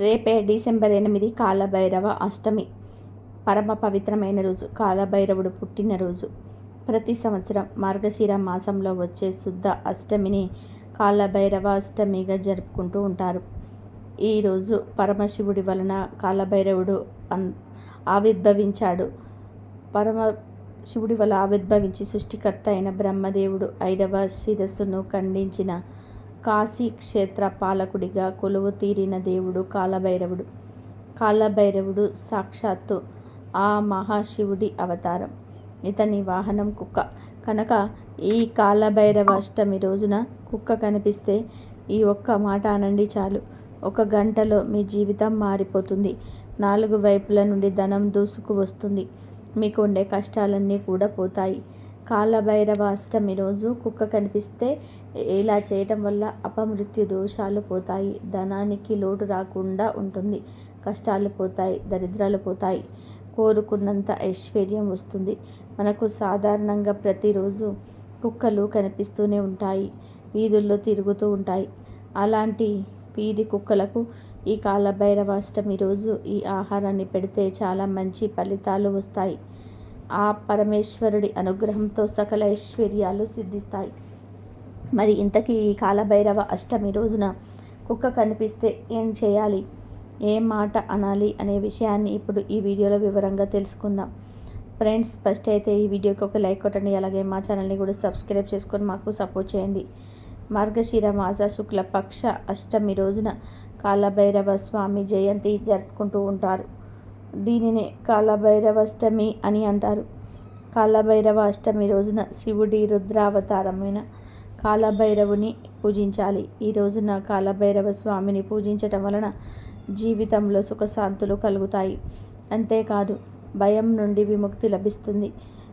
రేపే డిసెంబర్ ఎనిమిది కాలభైరవ అష్టమి పరమ పవిత్రమైన రోజు కాలభైరవుడు పుట్టినరోజు. ప్రతి సంవత్సరం మార్గశిర మాసంలో వచ్చే శుద్ధ అష్టమిని కాలభైరవ అష్టమిగా జరుపుకుంటూ ఉంటారు. ఈరోజు పరమశివుడి వలన కాలభైరవుడు అన్ ఆవిర్భవించాడు. పరమ శివుడి వల్ల ఆవిర్భవించి సృష్టికర్త అయిన బ్రహ్మదేవుడు ఐదవ శిరస్సును ఖండించిన కాశీ క్షేత్ర పాలకుడిగా కొలువు తీరిన దేవుడు కాలభైరవుడు. కాలభైరవుడు సాక్షాత్తు ఆ మహాశివుడి అవతారం. ఇతని వాహనం కుక్క. కనుక ఈ కాలభైరవ అష్టమి రోజున కుక్క కనిపిస్తే ఈ ఒక్క మాట అనండి చాలు. ఒక గంటలో మీ జీవితం మారిపోతుంది. నాలుగు వైపుల నుండి ధనం దూసుకు వస్తుంది. మీకు ఉండే కష్టాలన్నీ కూడా పోతాయి. కాలభైరవ అష్టమి రోజు కుక్క కనిపిస్తే ఇలా చేయటం వల్ల అపమృత్యు దోషాలు పోతాయి. ధనానికి లోటు రాకుండా ఉంటుంది. కష్టాలు పోతాయి. దరిద్రాలు పోతాయి. కోరుకున్నంత ఐశ్వర్యం వస్తుంది. మనకు సాధారణంగా ప్రతిరోజు కుక్కలు కనిపిస్తూనే ఉంటాయి. వీధుల్లో తిరుగుతూ ఉంటాయి. అలాంటి వీధి కుక్కలకు ఈ కాలభైరవ అష్టమి రోజు ఈ ఆహారాన్ని పెడితే చాలా మంచి ఫలితాలు వస్తాయి. ఆ పరమేశ్వరుడి అనుగ్రహంతో సకల ఐశ్వర్యాలు సిద్ధిస్తాయి. మరి ఇంతకీ ఈ కాలభైరవ అష్టమి రోజున కుక్క కనిపిస్తే ఏం చేయాలి? ఏ మాట అనాలి అనే విషయాన్ని ఇప్పుడు ఈ వీడియోలో వివరంగా తెలుసుకుందాం. ఫ్రెండ్స్ ఫస్ట్ అయితే ఈ వీడియోకి ఒక లైక్ కొట్టండి అలాగే మా ఛానల్ని కూడా సబ్స్క్రైబ్ చేసుకొని మాకు సపోర్ట్ చేయండి. మార్గశిర మాస శుక్ల పక్ష అష్టమి రోజున కాలభైరవ స్వామి జయంతి జరుపుకుంటూ ఉంటారు. దీనినే కాలభైరవాష్టమి అని అంటారు. కాలభైరవ అష్టమి రోజున శివుడి రుద్రావతారమైన కాలభైరవుని పూజించాలి. ఈ రోజున కాలభైరవ స్వామిని పూజించటం వలన జీవితంలో సుఖశాంతులు కలుగుతాయి. అంతేకాదు భయం నుండి విముక్తి లభిస్తుంది.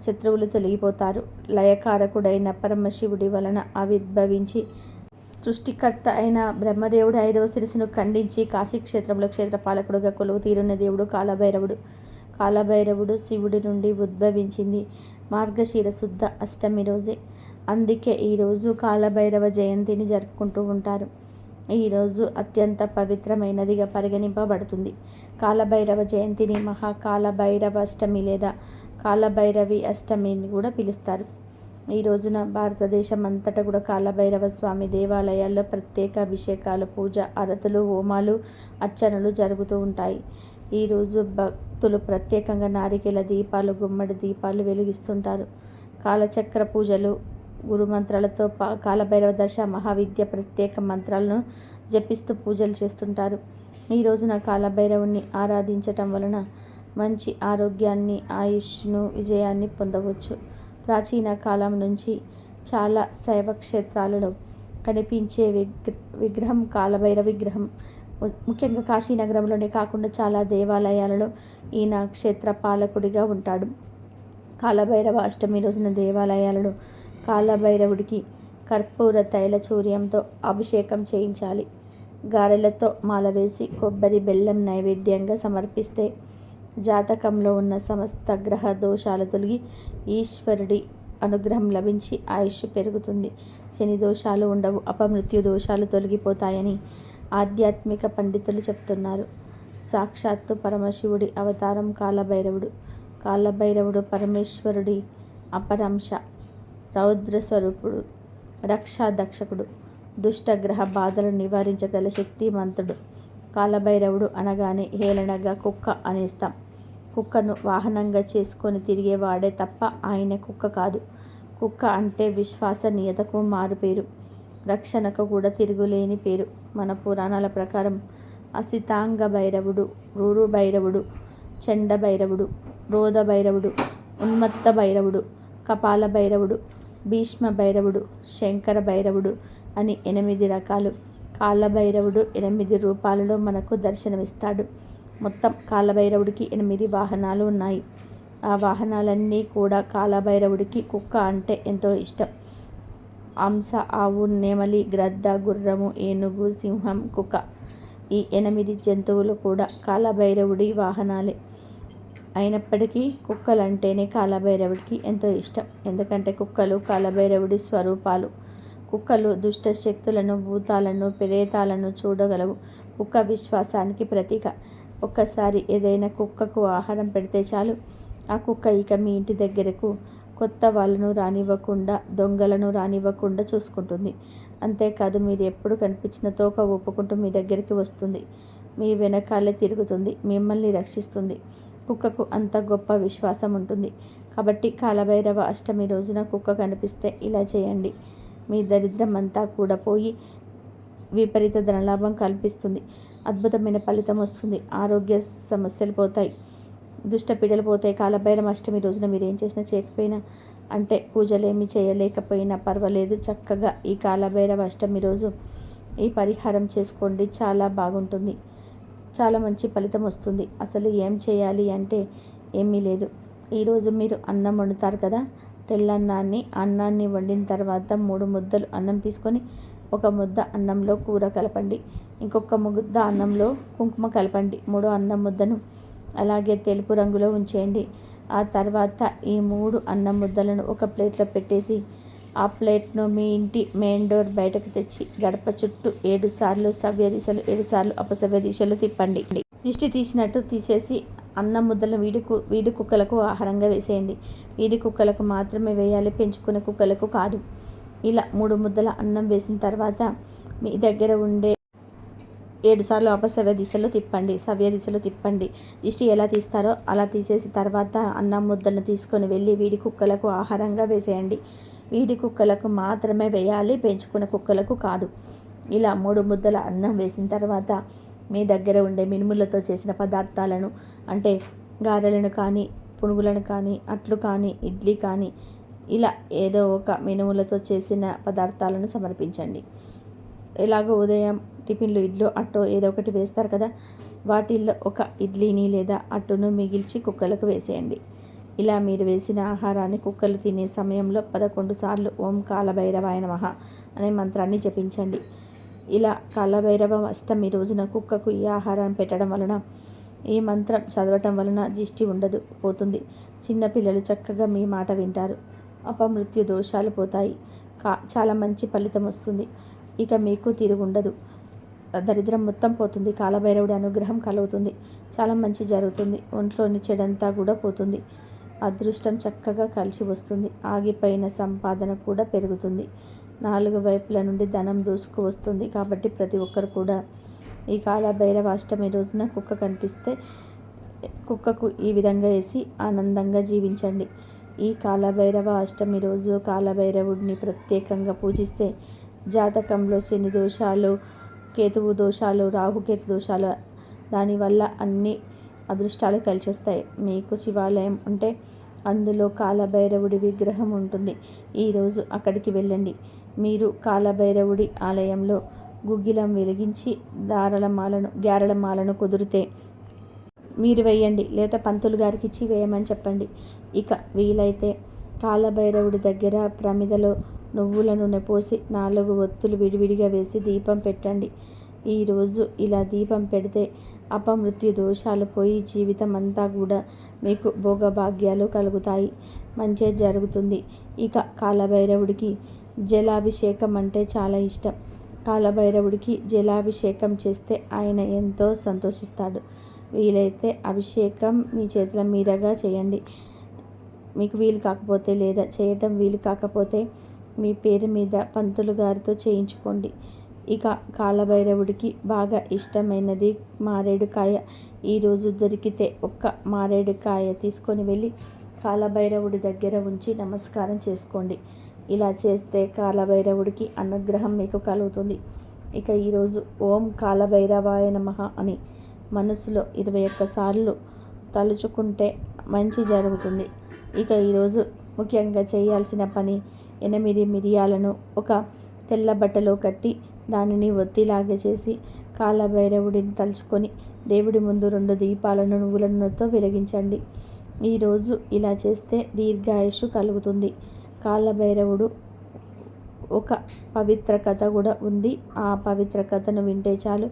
శత్రువులు తొలగిపోతారు. లయకారకుడైన పరమశివుడి వలన ఆవిర్భవించి సృష్టికర్త అయిన బ్రహ్మదేవుడు ఐదవ శిరస్సును ఖండించి కాశీక్షేత్రంలో క్షేత్రపాలకుడుగా కొలువు తీరున్న దేవుడు కాలభైరవుడు. కాలభైరవుడు శివుడి నుండి ఉద్భవించింది మార్గశీర శుద్ధ అష్టమి రోజే. అందుకే ఈరోజు కాలభైరవ జయంతిని జరుపుకుంటూ ఉంటారు. ఈరోజు అత్యంత పవిత్రమైనదిగా పరిగణింపబడుతుంది. కాలభైరవ జయంతిని మహాకాలభైరవ అష్టమి లేదా కాలభైరవి అష్టమిని కూడా పిలుస్తారు. ఈ రోజున భారతదేశం అంతటా కూడా కాలభైరవ స్వామి దేవాలయాల్లో ప్రత్యేక అభిషేకాలు పూజ అరతులు హోమాలు అర్చనలు జరుగుతూ ఉంటాయి. ఈరోజు భక్తులు ప్రత్యేకంగా నారికేల దీపాలు గుమ్మడి దీపాలు వెలిగిస్తుంటారు. కాలచక్ర పూజలు గురు మంత్రాలతో కాలభైరవ దశ మహావిద్య ప్రత్యేక మంత్రాలను జపిస్తూ పూజలు చేస్తుంటారు. ఈ రోజున కాలభైరవుని ఆరాధించటం వలన మంచి ఆరోగ్యాన్ని ఆయుష్ను విజయాన్ని పొందవచ్చు. ప్రాచీన కాలం నుంచి చాలా శైవ క్షేత్రాలలో కనిపించే విగ్ర విగ్రహం కాలభైర విగ్రహం. ముఖ్యంగా కాశీనగరంలోనే కాకుండా చాలా దేవాలయాలలో ఈయన క్షేత్ర పాలకుడిగా ఉంటాడు. కాలభైరవ అష్టమి రోజున దేవాలయాలలో కాలభైరవుడికి కర్పూర తైల చూర్యంతో అభిషేకం చేయించాలి. గారెలతో మాల వేసి కొబ్బరి బెల్లం నైవేద్యంగా సమర్పిస్తే జాతకంలో ఉన్న సమస్త గ్రహ దోషాలు తొలగి ఈశ్వరుడి అనుగ్రహం లభించి ఆయుష్ పెరుగుతుంది. శని దోషాలు ఉండవు అపమృత్యు దోషాలు తొలగిపోతాయని ఆధ్యాత్మిక పండితులు చెప్తున్నారు. సాక్షాత్తు పరమశివుడి అవతారం కాలభైరవుడు. కాలభైరవుడు పరమేశ్వరుడి అపరంశ రౌద్ర స్వరూపుడు రక్షా దక్షకుడు దుష్టగ్రహ బాధలు నివారించగల శక్తిమంతుడు. కాలభైరవుడు అనగానే హేళనగా కుక్క అనేస్తాం. కుక్కను వాహనంగా చేసుకొని తిరిగేవాడే తప్ప ఆయన కుక్క కాదు. కుక్క అంటే విశ్వసనీయతకు మారుపేరు రక్షణకు కూడా తిరుగులేని పేరు. మన పురాణాల ప్రకారం అసితాంగ భైరవుడు రూరు భైరవుడు చండ భైరవుడు రోధ భైరవుడు ఉన్మత్త భైరవుడు కపాల భైరవుడు భీష్మ భైరవుడు శంకర భైరవుడు అని ఎనిమిది రకాలు. కాలభైరవుడు ఎనిమిది రూపాలలో మనకు దర్శనమిస్తాడు. మొత్తం కాలభైరవుడికి ఎనిమిది వాహనాలు ఉన్నాయి. ఆ వాహనాలన్నీ కూడా కాలభైరవుడికి కుక్క అంటే ఎంతో ఇష్టం. అంశ ఆవు నెమలి గ్రద్ద గుర్రము ఏనుగు సింహం కుక్క ఈ ఎనిమిది జంతువులు కూడా కాలభైరవుడి వాహనాలే. అయినప్పటికీ కుక్కలంటేనే కాలభైరవుడికి ఎంతో ఇష్టం. ఎందుకంటే కుక్కలు కాలభైరవుడి స్వరూపాలు. కుక్కలు దుష్ట శక్తులను భూతాలను ప్రేతాలను చూడగలవు. కుక్క విశ్వాసానికి ప్రతీక. ఒక్కసారి ఏదైనా కుక్కకు ఆహారం పెడితే చాలు. ఆ కుక్క ఇక మీ ఇంటి దగ్గరకు కొత్త వాళ్ళను రానివ్వకుండా దొంగలను రానివ్వకుండా చూసుకుంటుంది. అంతేకాదు మీరు ఎప్పుడు కనిపించిన తోక ఒప్పుకుంటూ మీ దగ్గరికి వస్తుంది. మీ వెనకాలే తిరుగుతుంది. మిమ్మల్ని రక్షిస్తుంది. కుక్కకు అంత గొప్ప విశ్వాసం ఉంటుంది. కాబట్టి కాలభైరవ అష్టమి రోజున కుక్క కనిపిస్తే ఇలా చేయండి. మీ దరిద్రం అంతా కూడా పోయి విపరీత ధనలాభం కల్పిస్తుంది. అద్భుతమైన ఫలితం వస్తుంది. ఆరోగ్య సమస్యలు పోతాయి. దుష్ట పీడలు పోతాయి. కాలభైరం అష్టమి రోజున మీరు ఏం చేసినా చేయకపోయినా అంటే పూజలేమి చేయలేకపోయినా పర్వాలేదు. చక్కగా ఈ కాలభైరవ అష్టమి రోజు ఈ పరిహారం చేసుకోండి. చాలా బాగుంటుంది. చాలా మంచి ఫలితం వస్తుంది. అసలు ఏం చేయాలి అంటే ఏమీ లేదు. ఈరోజు మీరు అన్నం వండుతారు కదా? తెల్లన్నాన్ని అన్నాన్ని వండిన తర్వాత మూడు ముద్దలు అన్నం తీసుకొని ఒక ముద్ద అన్నంలో కూర కలపండి. ఇంకొక ముద్ద అన్నంలో కుంకుమ కలపండి. మూడో అన్నం ముద్దను అలాగే తెలుపు రంగులో ఉంచేయండి. ఆ తర్వాత ఈ మూడు అన్నం ముద్దలను ఒక ప్లేట్లో పెట్టేసి ఆ ప్లేట్ను మీ ఇంటి మెయిన్ డోర్ బయటకు తెచ్చి గడప చుట్టూ ఏడు సార్లు సవ్య దిశలు ఏడు సార్లు అపసవ్య దిశలు తిప్పండి. దిష్టి తీసినట్టు తీసేసి అన్నం ముద్దలను వీడి కు వీధి కుక్కలకు ఆహారంగా వేసేయండి. వీధి కుక్కలకు మాత్రమే వేయాలి పెంచుకునే కుక్కలకు కాదు. ఇలా మూడు ముద్దల అన్నం వేసిన తర్వాత మీ దగ్గర ఉండే ఏడుసార్లు అపసవ్య దిశలో తిప్పండి. సవ్య దిశలో తిప్పండి. దిష్టి ఎలా తీస్తారో అలా తీసేసి తర్వాత అన్నం ముద్దలను తీసుకొని వెళ్ళి వీడి కుక్కలకు ఆహారంగా వేసేయండి. వీడి కుక్కలకు మాత్రమే వేయాలి పెంచుకున్న కుక్కలకు కాదు. ఇలా మూడు ముద్దల అన్నం వేసిన తర్వాత మీ దగ్గర ఉండే మినుములతో చేసిన పదార్థాలను అంటే గారెలను కానీ పునుగులను కానీ అట్లు కానీ ఇడ్లీ కానీ ఇలా ఏదో ఒక మినుములతో చేసిన పదార్థాలను సమర్పించండి. ఎలాగో ఉదయం టిఫిన్లు ఇడ్లు అట్టో ఏదో ఒకటి వేస్తారు కదా వాటిల్లో ఒక ఇడ్లీని లేదా అట్టును మిగిల్చి కుక్కలకు వేసేయండి. ఇలా మీరు వేసిన ఆహారాన్ని కుక్కలు తినే సమయంలో పదకొండు సార్లు ఓం కాలభైరవాయ నమః అనే మంత్రాన్ని జపించండి. ఇలా కాలభైరవ అష్టమి రోజున కుక్కకు ఈ ఆహారం పెట్టడం వలన ఈ మంత్రం చదవటం వలన దిష్టి ఉండదు పోతుంది. చిన్నపిల్లలు చక్కగా మీ మాట వింటారు. అపమృత్యు దోషాలు పోతాయి. కా చాలా మంచి ఫలితం వస్తుంది. ఇక మీకు తిరుగుండదు దరిద్రం మొత్తం పోతుంది. కాలభైరవుడి అనుగ్రహం కలుగుతుంది. చాలా మంచి జరుగుతుంది. ఒంట్లోని చెడంతా కూడా పోతుంది. అదృష్టం చక్కగా కలిసి వస్తుంది. ఆగిపోయిన సంపాదన కూడా పెరుగుతుంది. నాలుగు వైపుల నుండి ధనం దూసుకు వస్తుంది కాబట్టి ప్రతి ఒక్కరు కూడా ఈ కాలభైరవ అష్టమి రోజున కుక్క కనిపిస్తే కుక్కకు ఈ విధంగా వేసి ఆనందంగా జీవించండి. ఈ కాలభైరవ అష్టమి రోజు కాలభైరవుడిని ప్రత్యేకంగా పూజిస్తే జాతకంలో శని దోషాలు కేతువు దోషాలు రాహుకేతు దోషాలు దానివల్ల అన్ని అదృష్టాలు కలిసి వస్తాయి మీకు శివాలయం ఉంటే అందులో కాలభైరవుడి విగ్రహం ఉంటుంది. ఈరోజు అక్కడికి వెళ్ళండి. మీరు కాలభైరవుడి ఆలయంలో గుగ్గిలం వెలిగించి దారల మాలను గ్యారల మాలను కుదిరితే మీరు వేయండి. లేదా పంతులు గారికి ఇచ్చి వేయమని చెప్పండి. ఇక వీలైతే కాలభైరవుడి దగ్గర ప్రమిదలో నువ్వుల నూనె పోసి నాలుగు ఒత్తులు విడివిడిగా వేసి దీపం పెట్టండి. ఈరోజు ఇలా దీపం పెడితే అపమృత్యు దోషాలు పోయి జీవితం అంతా కూడా మీకు భోగభాగ్యాలు కలుగుతాయి. మంచి జరుగుతుంది. ఇక కాలభైరవుడికి జలాభిషేకం అంటే చాలా ఇష్టం. కాలభైరవుడికి జలాభిషేకం చేస్తే ఆయన ఎంతో సంతోషిస్తాడు. వీలైతే అభిషేకం మీ చేతుల మీదగా చేయండి. మీకు వీలు కాకపోతే లేదా చేయటం వీలు కాకపోతే మీ పేరు మీద పంతులు గారితో చేయించుకోండి. ఇక కాలభైరవుడికి బాగా ఇష్టమైనది మారేడుకాయ. ఈరోజు దొరికితే ఒక్క మారేడుకాయ తీసుకొని వెళ్ళి కాలభైరవుడి దగ్గర ఉంచి నమస్కారం చేసుకోండి. ఇలా చేస్తే కాలభైరవుడికి అనుగ్రహం మీకు కలుగుతుంది. ఇక ఈరోజు ఓం కాలభైరవాయ నమ అని మనసులో ఇరవై ఒక్కసార్లు తలుచుకుంటే మంచి జరుగుతుంది. ఇక ఈరోజు ముఖ్యంగా చేయాల్సిన పని ఎనిమిది మిరియాలను ఒక తెల్ల బట్టలో కట్టి దానిని ఒత్తిలాగే చేసి కాలభైరవుడిని తలుచుకొని దేవుడి ముందు రెండు దీపాలను నువ్వుల నూనెతో వెలిగించండి. ఈరోజు ఇలా చేస్తే దీర్ఘాయుషు కలుగుతుంది. కాలభైరవుడు ఒక పవిత్ర కథ కూడా ఉంది. ఆ పవిత్ర కథను వింటే చాలు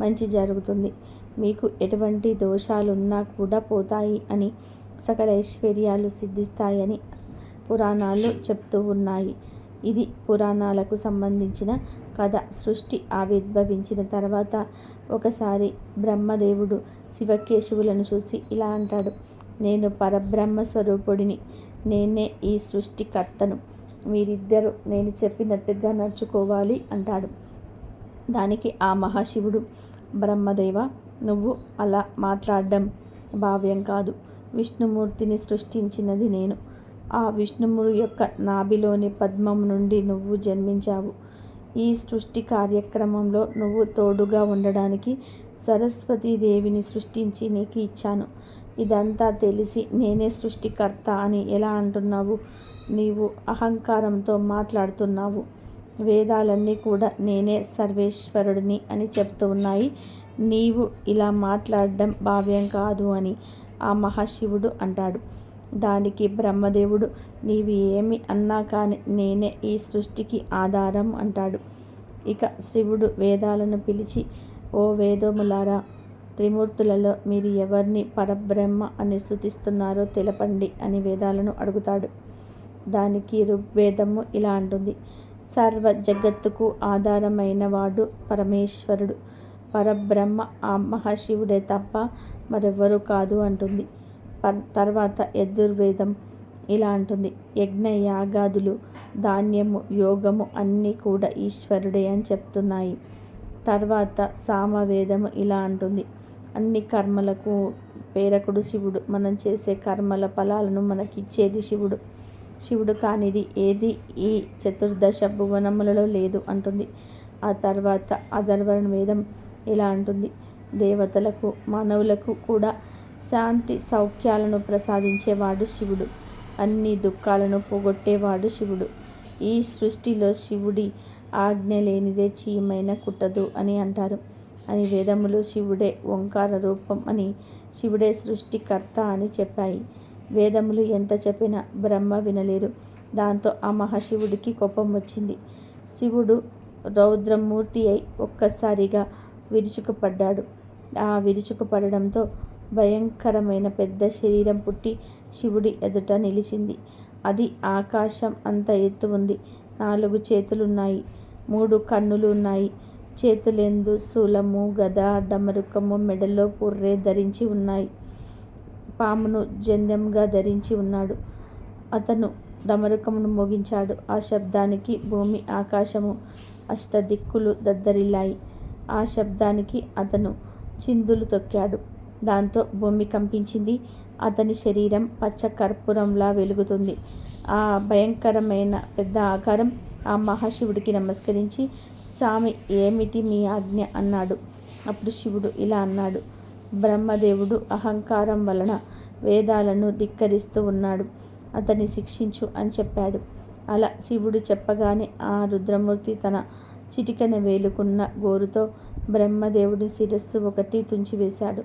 మంచి జరుగుతుంది. మీకు ఎటువంటి దోషాలున్నా కూడా పోతాయి అని సకల ఐశ్వర్యాలు సిద్ధిస్తాయని పురాణాలు చెప్తూ ఉన్నాయి. ఇది పురాణాలకు సంబంధించిన కథ. సృష్టి ఆవిర్భవించిన తర్వాత ఒకసారి బ్రహ్మదేవుడు శివకేశవులను చూసి ఇలా అంటాడు నేను పరబ్రహ్మ స్వరూపుడిని నేనే ఈ సృష్టికర్తను. మీరిద్దరు నేను చెప్పినట్టుగా నడుచుకోవాలి అంటాడు. దానికి ఆ మహాశివుడు బ్రహ్మదేవ నువ్వు అలా మాట్లాడడం భావ్యం కాదు. విష్ణుమూర్తిని సృష్టించినది నేను. ఆ విష్ణుమూర్తి యొక్క నాభిలోని పద్మం నుండి నువ్వు జన్మించావు. ఈ సృష్టి కార్యక్రమంలో నువ్వు తోడుగా ఉండడానికి సరస్వతీదేవిని సృష్టించి నీకు ఇచ్చాను. ఇదంతా తెలిసి నేనే సృష్టికర్త అని ఎలా అంటున్నావు? నీవు అహంకారంతో మాట్లాడుతున్నావు. వేదాలన్నీ కూడా నేనే సర్వేశ్వరుడిని అని చెప్తూ ఉన్నాయి. నీవు ఇలా మాట్లాడడం భావ్యం కాదు అని ఆ మహాశివుడు అంటాడు. దానికి బ్రహ్మదేవుడు నీవు ఏమి అన్నా కానీ నేనే ఈ సృష్టికి ఆధారం అంటాడు. ఇక శివుడు వేదాలను పిలిచి ఓ వేదములారా త్రిమూర్తులలో మీరు ఎవరిని పరబ్రహ్మ అని స్థుతిస్తున్నారో తెలపండి అని వేదాలను అడుగుతాడు. దానికి ఋగ్వేదము ఇలా అంటుంది. సర్వ జగత్తుకు ఆధారమైన వాడు పరమేశ్వరుడు. పరబ్రహ్మ ఆ మహాశివుడే తప్ప మరెవ్వరూ కాదు అంటుంది. తర్వాత యజుర్వేదం ఇలా అంటుంది. యజ్ఞ యాగాదులు ధాన్యము యోగము అన్నీ కూడా ఈశ్వరుడే అని చెప్తున్నాయి. తర్వాత సామవేదము ఇలా అంటుంది. అన్ని కర్మలకు పేరకుడు శివుడు. మనం చేసే కర్మల ఫలాలను మనకి ఇచ్చేది శివుడు. శివుడు కానిది ఏది ఈ చతుర్దశ భువనములలో లేదు అంటుంది. ఆ తర్వాత అధర్వణ వేదం ఇలా అంటుంది. దేవతలకు మానవులకు కూడా శాంతి సౌఖ్యాలను ప్రసాదించేవాడు శివుడు. అన్ని దుఃఖాలను పోగొట్టేవాడు శివుడు. ఈ సృష్టిలో శివుడి ఆజ్ఞ లేనిదే చీమైన కుట్టదు అని అంటారు. అని వేదములు శివుడే ఓంకార రూపం అని శివుడే సృష్టికర్త అని చెప్పాయి. వేదములు ఎంత చెప్పినా బ్రహ్మ వినలేరు. దాంతో ఆ మహాశివుడికి కోపం వచ్చింది. శివుడు రౌద్రమూర్తి అయి ఒక్కసారిగా విరుచుకుపడ్డాడు. ఆ విరుచుకుపడడంతో భయంకరమైన పెద్ద శరీరం పుట్టి శివుడి ఎదుట నిలిచింది. అది ఆకాశం అంత ఎత్తు ఉంది. నాలుగు చేతులున్నాయి. మూడు కన్నులు ఉన్నాయి. చేతులెందు శూలము గద డమరుకము మెడలో పుర్రె ధరించి ఉన్నాయి. పామును జంధ్యంగా ధరించి ఉన్నాడు. అతను డమరుకమును మోగించాడు. ఆ శబ్దానికి భూమి ఆకాశము అష్టదిక్కులు దద్దరిల్లాయి. ఆ శబ్దానికి అతను చిందులు తొక్కాడు. దాంతో భూమి కంపించింది. అతని శరీరం పచ్చ కర్పూరంలా వెలుగుతుంది. ఆ భయంకరమైన పెద్ద ఆకారం ఆ మహాశివుడికి నమస్కరించి స్వామి ఏమిటి మీ ఆజ్ఞ? అన్నాడు. అప్పుడు శివుడు ఇలా అన్నాడు. బ్రహ్మదేవుడు అహంకారం వలన వేదాలను ధిక్కరిస్తూ ఉన్నాడు. అతన్ని శిక్షించు అని చెప్పాడు. అలా శివుడు చెప్పగానే ఆ రుద్రమూర్తి తన చిటికన వేలుకున్న గోరుతో బ్రహ్మదేవుడి శిరస్సు ఒకటి తుంచివేశాడు.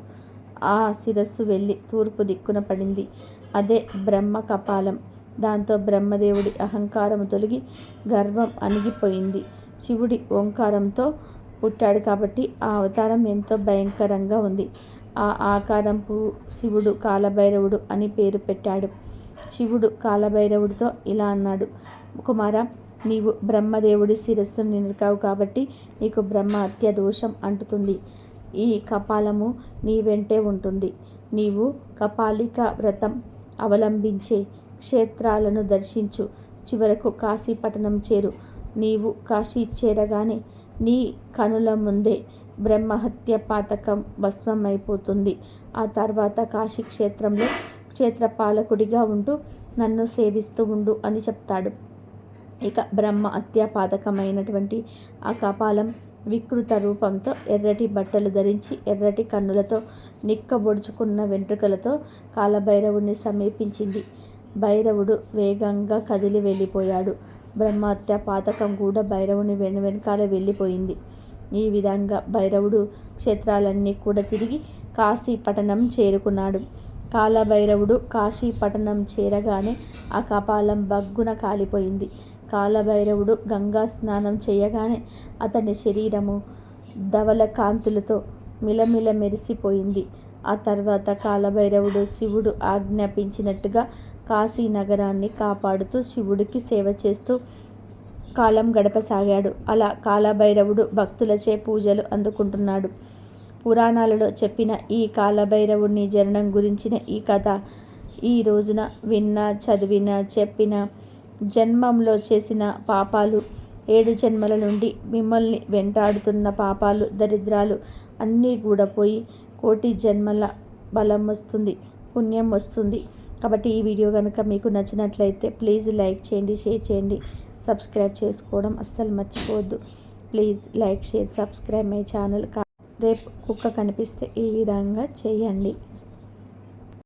ఆ శిరస్సు వెళ్ళి తూర్పు దిక్కున పడింది. అదే బ్రహ్మ కపాలం. దాంతో బ్రహ్మదేవుడి అహంకారం తొలగి గర్వం అణిగిపోయింది. శివుడి ఓంకారంతో పుట్టాడు కాబట్టి ఆ అవతారం ఎంతో భయంకరంగా ఉంది. ఆ ఆకారంపు శివుడు కాలభైరవుడు అని పేరు పెట్టాడు. శివుడు కాలభైరవుడితో ఇలా అన్నాడు కుమార నీవు బ్రహ్మదేవుడి శిరస్సును నినకావు కాబట్టి నీకు బ్రహ్మ హత్య దోషం అంటుతుంది. ఈ కపాలము నీ వెంటే ఉంటుంది. నీవు కపాలిక వ్రతం అవలంబించే క్షేత్రాలను దర్శించు. చివరకు కాశీపట్టణం చేరు. నీవు కాశీ చేరగానే నీ కనుల ముందే బ్రహ్మహత్య పాతకం భస్మమైపోతుంది. ఆ తర్వాత కాశీ క్షేత్రంలో క్షేత్రపాలకుడిగా ఉంటూ నన్ను సేవిస్తూ ఉండు అని చెప్తాడు. ఇక బ్రహ్మ అత్యాపాతకమైనటువంటి ఆ కపాలం వికృత రూపంతో ఎర్రటి బట్టలు ధరించి ఎర్రటి కన్నులతో నిక్కబొడుచుకున్న వెంట్రుకలతో కాలభైరవుని సమీపించింది. భైరవుడు వేగంగా కదిలి వెళ్ళిపోయాడు. బ్రహ్మహత్య పాతకం కూడా భైరవుని వెను వెనకాల వెళ్ళిపోయింది. ఈ విధంగా భైరవుడు క్షేత్రాలన్నీ కూడా తిరిగి కాశీ పట్టణం చేరుకున్నాడు. కాలభైరవుడు కాశీ పట్టణం చేరగానే ఆ కపాలం బగ్గున కాలిపోయింది. కాలభైరవుడు గంగా స్నానం చేయగానే అతని శరీరము ధవల కాంతులతో మిలమిల మెరిసిపోయింది ఆ తర్వాత కాలభైరవుడు శివుడు ఆజ్ఞాపించినట్టుగా కాశీ నగరాన్ని కాపాడుతూ శివుడికి సేవ చేస్తూ కాలం గడపసాగాడు. అలా కాలభైరవుడు భక్తులచే పూజలు అందుకుంటున్నాడు. పురాణాలలో చెప్పిన ఈ కాలభైరవుని జననం గురించిన ఈ కథ ఈ రోజున విన్న చదివిన చెప్పిన జన్మంలో చేసిన పాపాలు ఏడు జన్మల నుండి మిమ్మల్ని వెంటాడుతున్న పాపాలు దరిద్రాలు అన్నీ కూడా పోయి కోటి జన్మల బలం వస్తుంది పుణ్యం వస్తుంది. కాబట్టి ఈ వీడియో కనుక మీకు నచ్చినట్లయితే ప్లీజ్ లైక్ చేయండి షేర్ చేయండి సబ్స్క్రైబ్ చేసుకోవడం అస్సలు మర్చిపోవద్దు. Please like share subscribe my channel. రేపు కుక్క కనిపిస్తే ఈ విధంగా చేయండి.